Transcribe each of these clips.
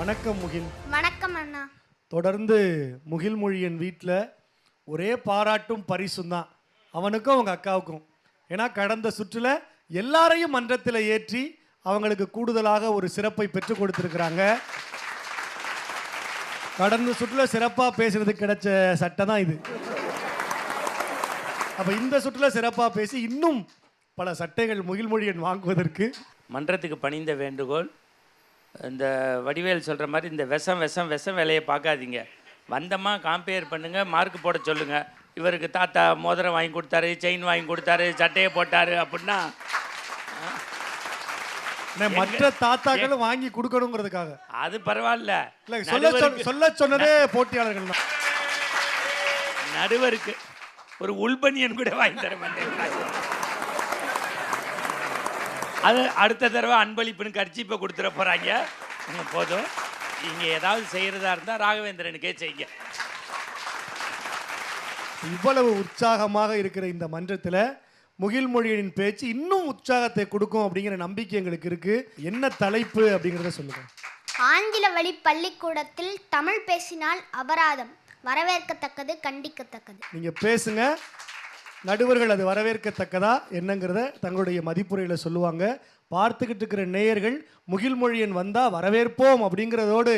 வணக்கம் முகில். வணக்கம் அண்ணா. தொடர்ந்து முகில் மொழியன் வீட்டில் ஒரே பாராட்டும் பரிசும் தான் அவனுக்கும் அவங்க அக்காவுக்கும். ஏன்னா கடந்த சுற்றில் எல்லாரையும் மன்றத்தில் ஏற்றி அவங்களுக்கு கூடுதலாக ஒரு சிறப்பை பெற்றுக் கொடுத்துருக்குறாங்க. கடந்த சுற்றில் சிறப்பாக பேசுறதுக்கு கிடைச்ச சட்டை தான் இது. அப்போ இந்த சுற்றில் சிறப்பாக பேசி இன்னும் பல சட்டைகள் முகில் மொழியன் வாங்குவதற்கு மன்றத்துக்கு பணிந்த வேண்டுகோள் இந்த வடிவேல் சொல்கிற மாதிரி இந்த விஷம் விஷம் விஷம் வேலையை பார்க்காதீங்க. வந்தமா காம்பேர் பண்ணுங்க மார்க் போட சொல்லுங்க. இவருக்கு தாத்தா மோதிரம் வாங்கி கொடுத்தாரு செயின் வாங்கி கொடுத்தாரு சட்டையை போட்டாரு அப்படின்னா மற்ற தாத்தாக்களும் வாங்கி கொடுக்கணுங்கிறதுக்காக. அது பரவாயில்ல. சொல்ல சொல்ல சொன்னதே போட்டியாளர்கள் தான். நடுவருக்கு ஒரு உள்பனியன் கூட வாங்கி தர மாட்டேன். அது அடுத்த தடவை அன்பளிப்புன்னு கர்ச்சிப்பை கொடுத்துட போகிறாங்க போதும். நீங்கள் ஏதாவது செய்கிறதா இருந்தால் ராகவேந்திரனுக்கே செய்யுங்க. இவ்வளவு உற்சாகமாக இருக்கிற இந்த மன்றத்தில் முகில் மொழியின் பேச்சு இன்னும் உற்சாகத்தை கொடுக்கும் அப்படிங்கிற நம்பிக்கை எங்களுக்கு இருக்கு. என்ன தலைப்பு அப்படிங்கிறத சொல்லுங்க. ஆங்கில வழி பள்ளிக்கூடத்தில் தமிழ் பேசினால் அபராதம். வரவேற்கத்தக்கது கண்டிக்கத்தக்கது. நீங்க பேசுங்க. நடுவர்கள் அது வரவேற்கத்தக்கதா என்னங்கிறத தங்களுடைய மதிப்புரையில் சொல்லுவாங்க. பார்த்துக்கிட்டு இருக்கிற நேயர்கள் முகில் மொழியன் வந்தா வரவேற்போம் அப்படிங்கிறதோடு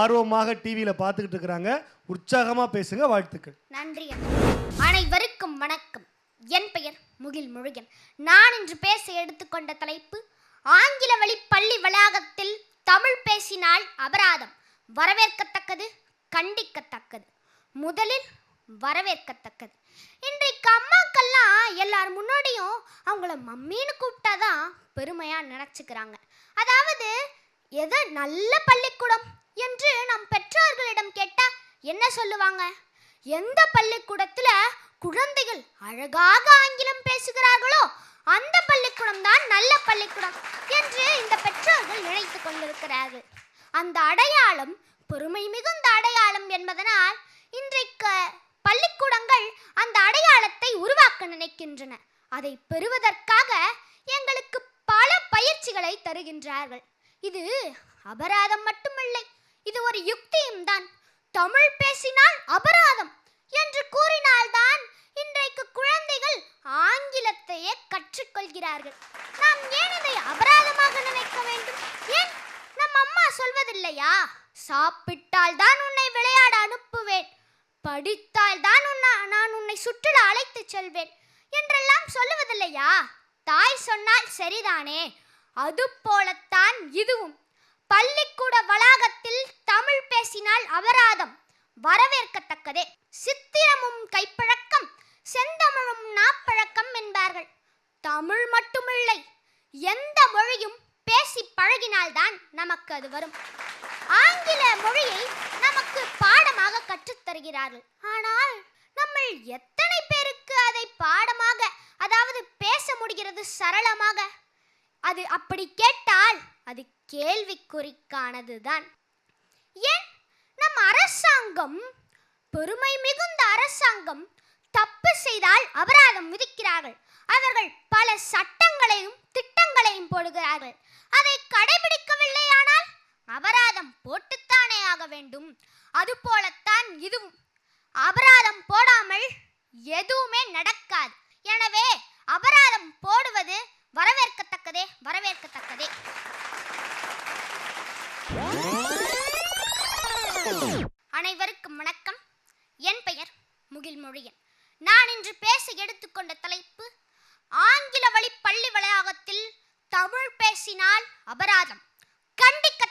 ஆர்வமாக டிவியில் பார்த்துக்கிட்டு இருக்கிறாங்க. உற்சாகமாக பேசுங்க வாழ்த்துக்கள். நன்றி அனைவருக்கும் வணக்கம். என் பெயர் முகில் முருகன் நான் இன்று பேச எடுத்துக்கொண்ட தலைப்பு ஆங்கில வழி பள்ளி வளாகத்தில் தமிழ் பேசினால் அபராதம். வரவேற்கத்தக்கது கண்டிக்கத்தக்கது. முதலில் வரவேற்கத்தக்கது. இன்றைக்கு அம்மாக்கள்லாம் எல்லார் முன்னாடியும் அவங்கள மம்மின்னு கூப்பிட்டாதான் பெருமையாக நினச்சிக்கிறாங்க. அதாவது எது நல்ல பள்ளிக்கூடம்? என்று நம் பெற்றோர்களிடம் கேட்டால் என்ன சொல்லுவாங்க? எந்த பள்ளிக்கூடத்தில் குழந்தைகள் அழகாக ஆங்கிலம் பேசுகிறார்களோ அந்த பள்ளிக்கூடம் தான் நல்ல பள்ளிக்கூடம் என்று இந்த பெற்றோர்கள் நினைத்து கொண்டிருக்கிறார்கள். அந்த அடையாளம் பெருமை மிகுந்த அடையாளம் என்பதனால் இன்றைக்கு பள்ளிக்கூடங்கள் அந்த அடையாளத்தை உருவாக்க நினைக்கின்றன. அதை பெறுவதற்காக எங்களுக்கு பல பயிற்சிகளை தருகின்றார்கள். இது அபராதம் மட்டுமில்லை இது ஒரு யுக்தியும் தான். தமிழ் பேசினால் அபராதம் என்று கூறினால்தான் இன்றைக்கு குழந்தைகள் ஆங்கிலத்தையே கற்றுக்கொள்கிறார்கள். நாம் ஏன் இதை அபராதமாக நினைக்க வேண்டும்? ஏன் நம் அம்மா சொல்வதில்லையா? சாப்பிட்டால் தான் உன்னை விளையாட அனுப்புவேன். படி தான் உன்னை நான் உன்னை சுற்றுலா அழைத்துச் செல்வேன் என்றெல்லாம் சொல்லுவதில்லையா? தாய் சொன்னால் சரிதானே? அது போலத்தான் இதுவும். பள்ளிக்கூட வளாகத்தில் தமிழ் பேசினால் அபராதம். வரவேற்கத்தக்கதே. சித்திரமும் கைப்பழக்கம் செந்தமிழும் நாப்பழக்கம் என்பார்கள். தமிழ் மட்டுமில்லை எந்த மொழியும் பேசி பழகினால்தான் நமக்கு அது வரும். ஆங்கில மொழியை நமக்கு பாடமாக கற்றுத் தருகிறார்கள் ஆனால் நம்ம எத்தனை பேருக்கு அதை பாடமாக அதாவது பேச முடிகிறது சரளமாக? அது அப்படி கேட்டால் அது கேள்விக்குறிக்கானதுதான். ஏன்? நம் அரசாங்கம் பெருமை மிகுந்த அரசாங்கம் தப்பு செய்தால் அபராதம் விதிக்கிறார்கள். அவர்கள் பல சட்டங்களையும் திட்டங்களையும் போடுகிறார்கள். அதை கடைபிடிக்கவில்லையானால் அபராதம் போட்டுத்தானே ஆக வேண்டும்? அதுபோலத்தான் இதுவும். அபராதம் போடாமல் எதுவுமே நடக்காது. எனவே அபராதம் போடுவது வரவேற்கத்தக்கதே வரவேற்கத்தக்கதே. அனைவருக்கும் வணக்கம். என் பெயர் முகில் மொழியன் நான் இன்று பேச எடுத்துக்கொண்ட தலைப்பு ஆங்கில வழி பள்ளி வளாகத்தில் தமிழ் பேசினால் அபராதம். கண்டிக்க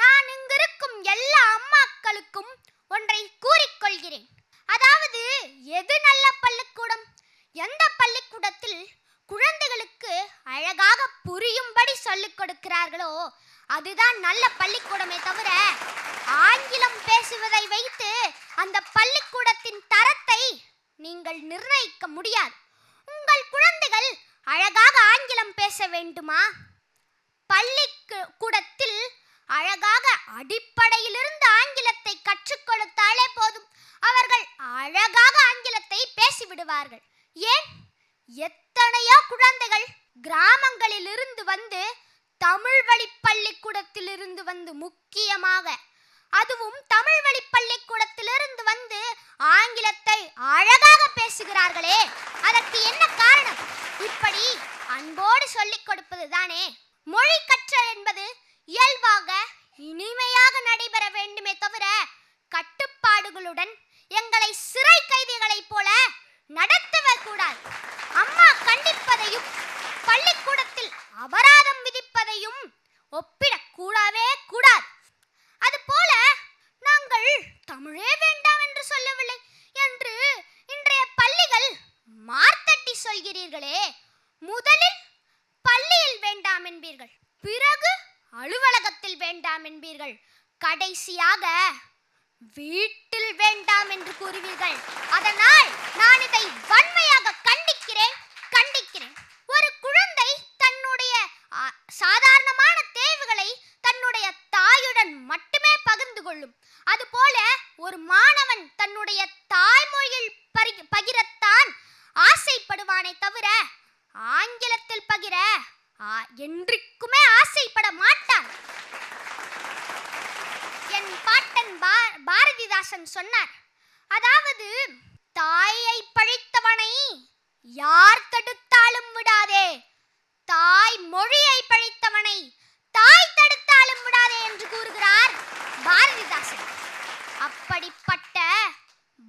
நான் இங்கிருக்கும் எல்லா அம்மாக்களுக்கும் ஒன்றை கூறிக்கொள்கிறேன். அதாவது எது நல்ல பள்ளிக்கூடம்? எந்த பள்ளிக்கூடத்தில் குழந்தைகளுக்கு அழகாக புரியும்படி சொல்லிக் கொடுக்கிறார்களோ அதுதான் நல்ல பள்ளிக்கூடமே தவிர ஆங்கிலம் பேசுவதை வைத்து அந்த பள்ளிக்கூடத்தின் தரத்தை நீங்கள் நிர்ணயிக்க முடியாது. உங்கள் குழந்தைகள் அழகாக ஆங்கிலம் பேச வேண்டுமா? பள்ளி கூடத்தில் அழகாக அடிப்படையிலிருந்து ஆங்கிலத்தை கற்றுக் கொடுத்தாலே போதும். அவர்கள் அழகாக ஆங்கிலத்தை பேசிவிடுவார்கள். ஏன்? எத்தனையோ குழந்தைகள் கிராமங்களிலிருந்து வந்து தமிழ் வழி பள்ளிக்கூடத்திலிருந்து வந்து முக்கியமாக அதுவும் தமிழ் வழி பள்ளிக்கூடத்திலிருந்து வந்து ஆங்கிலத்தை அழகாக பேசுகிறார்களே. அதற்கு என்ன காரணம்? இப்படி அன்போடு சொல்லிக் கொடுப்பது தானே மொழி கற்றல் என்பது இயல்பாக இனிமையாக நடைபெற வேண்டுமே தவிர கட்டுப்பாடுகளுடன் எங்களை சிறை கைதிகளைப் போல நடத்தவே கூடாது. அம்மா கண்டிப்பதையும் பள்ளிக்கூடத்தில் அபராதம் விதிப்பதையும் ஒப்பிடக்கூடவே கூடாது. அதுபோல நாங்கள் தமிழே வேண்டாம் என்று சொல்லவில்லை என்று இன்றைய பள்ளிகள் மார்த்தட்டி சொல்கிறீர்களே. முதலில் பள்ளியில் வேண்டாம் என்பீர்கள். பிறகு அலுவலகத்தில் வேண்டாம் என்பீர்கள். கடைசியாக வீட்டில் வேண்டாம் என்று கூறுவீர்கள். அதனால் நான் இதை வன்மையாக கண்டிக்கிறேன் கண்டிக்கிறேன். ஒரு குழந்தை தன்னுடைய சாதாரணமான தேவைகளை தன்னுடைய தாயுடன் மட்டுமே பகிர்ந்து கொள்ளும். அதுபோல பாரதிதாசன் சொன்னார். அதாவது தாயை பழித்தவனை யார் தடுத்தாலும் விடாதே. தாய் மொழியை பழித்தவனை தாய் தடுத்தாலும் விடாதே என்று கூறுகிறார் பாரதிதாசன். அப்படிப்பட்ட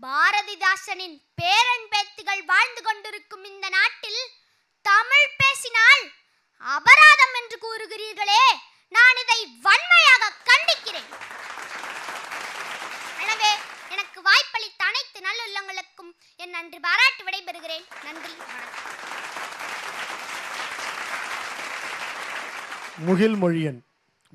பாரதிதாசனின் பேரன் பேத்திகள் வாழ்ந்து கொண்டிருக்கும் இந்த நாட்டில் தமிழ் பேசினால் அபராதம் என்று கூறுகிறீர்களே நான் இதை வன்மையாக கண்டிக்கிறேன் எனவே எனக்கு வாய்ப்பளித்த அனைத்து நல்லுள்ளங்களுக்கும் என் நன்றி பாராட்டி விடைபெறுகிறேன் நன்றி வணக்கம் முகில் மொழியன்.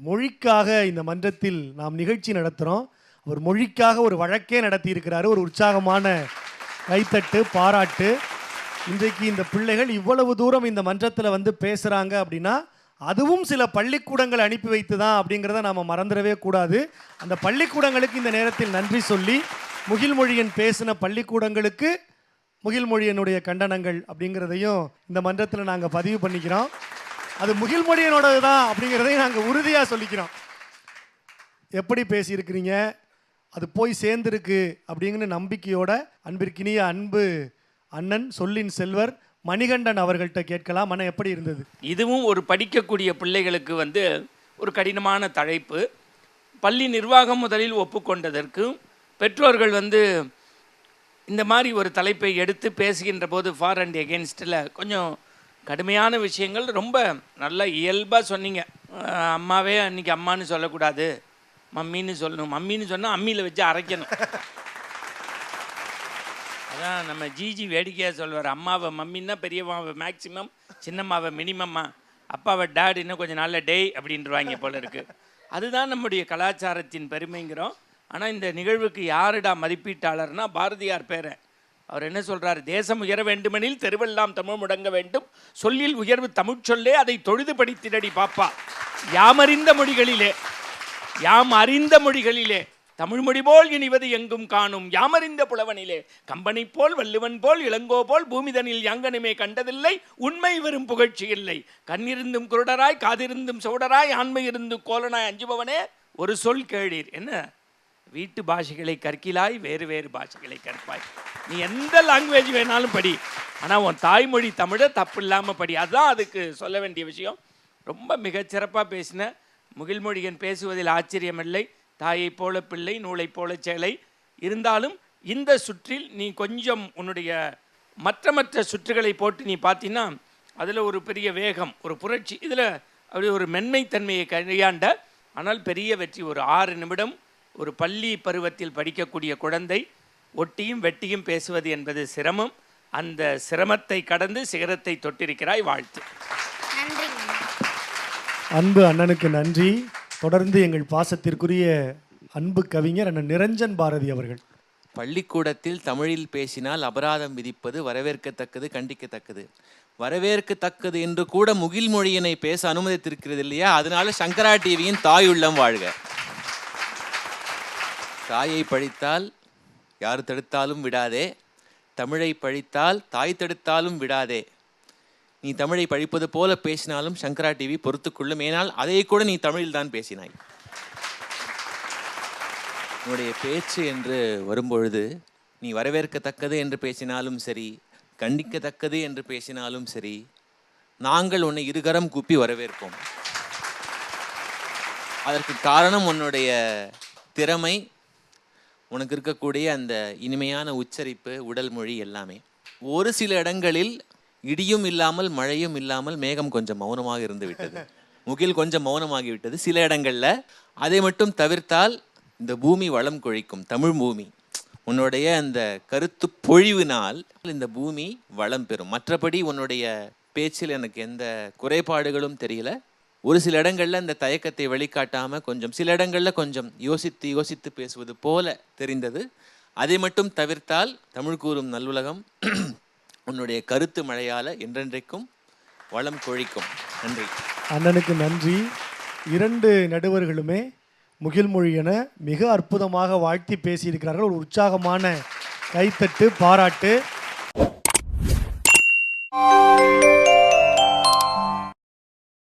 மொழிக்காக இந்த மன்றத்தில் நாம் நிகழ்ச்சி நடத்துகிறோம் அவர் மொழிக்காக ஒரு வழக்கே நடத்தி இருக்கிறாரு ஒரு உற்சாகமான கைத்தட்டு பாராட்டு. இன்றைக்கு இந்த பிள்ளைகள் இவ்வளவு தூரம் இந்த மன்றத்தில் வந்து பேசுகிறாங்க அப்படின்னா அதுவும் சில பள்ளிக்கூடங்களை அனுப்பி வைத்து தான் அப்படிங்கிறத நாம் மறந்துடவே கூடாது. அந்த பள்ளிக்கூடங்களுக்கு இந்த நேரத்தில் நன்றி சொல்லி முகில் மொழியன் பேசின பள்ளிக்கூடங்களுக்கு முகில் மொழியனுடைய கண்டனங்கள் அப்படிங்கிறதையும் இந்த மன்றத்தில் நாங்கள் பதிவு பண்ணிக்கிறோம். அது முகில் மொழியனோடது தான் அப்படிங்கிறதையும் நாங்கள் உறுதியாக சொல்லிக்கிறோம். எப்படி பேசியிருக்கிறீங்க? அது போய் சேர்ந்துருக்கு அப்படிங்கிற நம்பிக்கையோட அன்பிற்கினிய அன்பு அண்ணன் சொல்லின் செல்வர் மணிகண்டன் அவர்கள்ட்ட கேட்கலாம். அண்ணன் எப்படி இருந்தது? இதுவும் ஒரு படிக்கக்கூடிய பிள்ளைகளுக்கு வந்து ஒரு கடினமான தலைப்பு பள்ளி நிர்வாகம் முதலில் ஒப்புக்கொண்டதற்கும் பெற்றோர்கள் வந்து இந்த மாதிரி ஒரு தலைப்பை எடுத்து பேசுகின்ற போது ஃபார் அண்ட் எகென்ஸ்டில் கொஞ்சம் கடுமையான விஷயங்கள் ரொம்ப நல்லா இயல்பாக சொன்னீங்க. அம்மாவே அன்றைக்கி அம்மான்னு சொல்லக்கூடாது. மம்மின்னு சொல்லணும். மம்மின்னு சொன்னால் அம்மியில் வச்சு அரைக்கணும். அதான் நம்ம ஜிஜி வேடிக்கையாக சொல்வார். அம்மாவை மம்மின்னா பெரியம்மாவை மேக்சிமம் சின்னம்மாவை மினிமம்மா அப்பாவை டேட் இன்னும் கொஞ்சம் நல்ல டேய் அப்படின்றவாங்க போல இருக்குது அதுதான் நம்முடைய கலாச்சாரத்தின் பெருமைங்கிறோம். ஆனால் இந்த நிகழ்வுக்கு யாருடா மதிப்பீட்டாளர்னா பாரதியார் பேரை அவர் என்ன சொல்கிறார் தேசம் உயர வேண்டுமெனில் தெருவெல்லாம் தமிழ் முடங்க வேண்டும். சொல்லில் உயர்வு தமிழ் சொல்லே அதை தொழுது படித்திடடி பாப்பா. யாமறிந்த மொழிகளிலே யாம் அறிந்த மொழிகளிலே தமிழ் மொழி போல் இனிவது எங்கும் காணும். யாமறிந்த புலவனிலே கம்பனை போல் வள்ளுவன் போல் இளங்கோ போல் பூமிதனில் யாங்கனுமே கண்டதில்லை. உண்மை வெறும் புகழ்ச்சி இல்லை. கண்ணிருந்தும் குருடராய் காதிருந்தும் சோடராய் ஆண்மை இருந்து கோலனாய் அஞ்சுபவனே ஒரு சொல் கேளீர். என்ன? வீட்டு பாஷைகளை கற்கிலாய் வேறு வேறு பாஷைகளை கற்பாய். நீ எந்த லாங்குவேஜ் வேணாலும் படி. ஆனால் உன் தாய்மொழி தமிழை தப்பு இல்லாமல் படி. அதுதான் அதுக்கு சொல்ல வேண்டிய விஷயம். ரொம்ப மிகச்சிறப்பாக பேசின முகில்மொழியன் பேசுவதில் ஆச்சரியமில்லை. தாயைப் போல பிள்ளை நூலைப் போல சேலை. இருந்தாலும் இந்த சுற்றில் நீ கொஞ்சம் உன்னுடைய மற்ற மற்ற சுற்றுகளை போட்டு நீ பார்த்தீங்கன்னா அதில் ஒரு பெரிய வேகம் ஒரு புரட்சி. இதில் அப்படி ஒரு மென்மைத்தன்மையை கையாண்ட ஆனால் பெரிய வெற்றி ஒரு ஆறு நிமிடம் ஒரு பள்ளி பருவத்தில் படிக்கக்கூடிய குழந்தை ஒட்டியும் வெட்டியும் பேசுவது என்பது சிரமம். அந்த சிரமத்தை கடந்து சிகரத்தை தொட்டிருக்கிறாய் வாழ்த்து. அன்பு அண்ணனுக்கு நன்றி. தொடர்ந்து எங்கள் பாசத்திற்குரிய அன்பு கவிஞர் அண்ணன் நிரஞ்சன் பாரதி அவர்கள். பள்ளிக்கூடத்தில் தமிழில் பேசினால் அபராதம் விதிப்பது வரவேற்கத்தக்கது கண்டிக்கத்தக்கது. வரவேற்கத்தக்கது என்று கூட முகில் மொழியினை பேச அனுமதித்திருக்கிறது இல்லையா? அதனால சங்கரா டிவியின் தாயுள்ளம் வாழ்க. தாயை பழித்தால் யார் தடுத்தாலும் விடாதே. தமிழை பழித்தால் தாய் தடுத்தாலும் விடாதே. நீ தமிழை பழிப்பது போல பேசினாலும் சங்கரா டிவி பொறுத்துக்கொள்ளும் ஏனால் அதை கூட நீ தமிழில் தான் பேசினாய். உன்னுடைய பேச்சு என்று வரும்பொழுது நீ வரவேற்கத்தக்கது என்று பேசினாலும் சரி கண்டிக்கத்தக்கது என்று பேசினாலும் சரி நாங்கள் உன்னை இருகரம் கூப்பி வரவேற்போம். அதற்கு காரணம் உன்னுடைய திறமை உனக்கு இருக்கக்கூடிய அந்த இனிமையான உச்சரிப்பு உடல் மொழி எல்லாமே ஒரு சில இடங்களில் இடியும் இல்லாமல் மழையும் இல்லாமல் மேகம் கொஞ்சம் மௌனமாக இருந்து விட்டது. முகில் கொஞ்சம் மௌனமாகி விட்டது. சில இடங்கள்ல அதை மட்டும் தவிர்த்தால் இந்த பூமி வளம் கொழிக்கும் தமிழ் பூமி. உன்னுடைய அந்த கருத்து பொழிவினால் இந்த பூமி வளம் பெறும். மற்றபடி உன்னுடைய பேச்சில் எனக்கு எந்த குறைபாடுகளும் தெரியல. ஒரு சில இடங்களில் இந்த தயக்கத்தை வெளிக்காட்டாமல் கொஞ்சம் சில இடங்களில் கொஞ்சம் யோசித்து யோசித்து பேசுவது போல தெரிந்தது. அதை மட்டும் தவிர்த்தால் தமிழ் கூறும் நல்லுலகம் உன்னுடைய கருத்து மழையால் என்றென்றைக்கும் வளம் கொழிக்கும். நன்றி. அண்ணனுக்கு நன்றி. இரண்டு நடுவர்களுமே முகில்மொழி என மிக அற்புதமாக வாழ்த்தி பேசியிருக்கிறார்கள். ஒரு உற்சாகமான கைத்தட்டு பாராட்டு.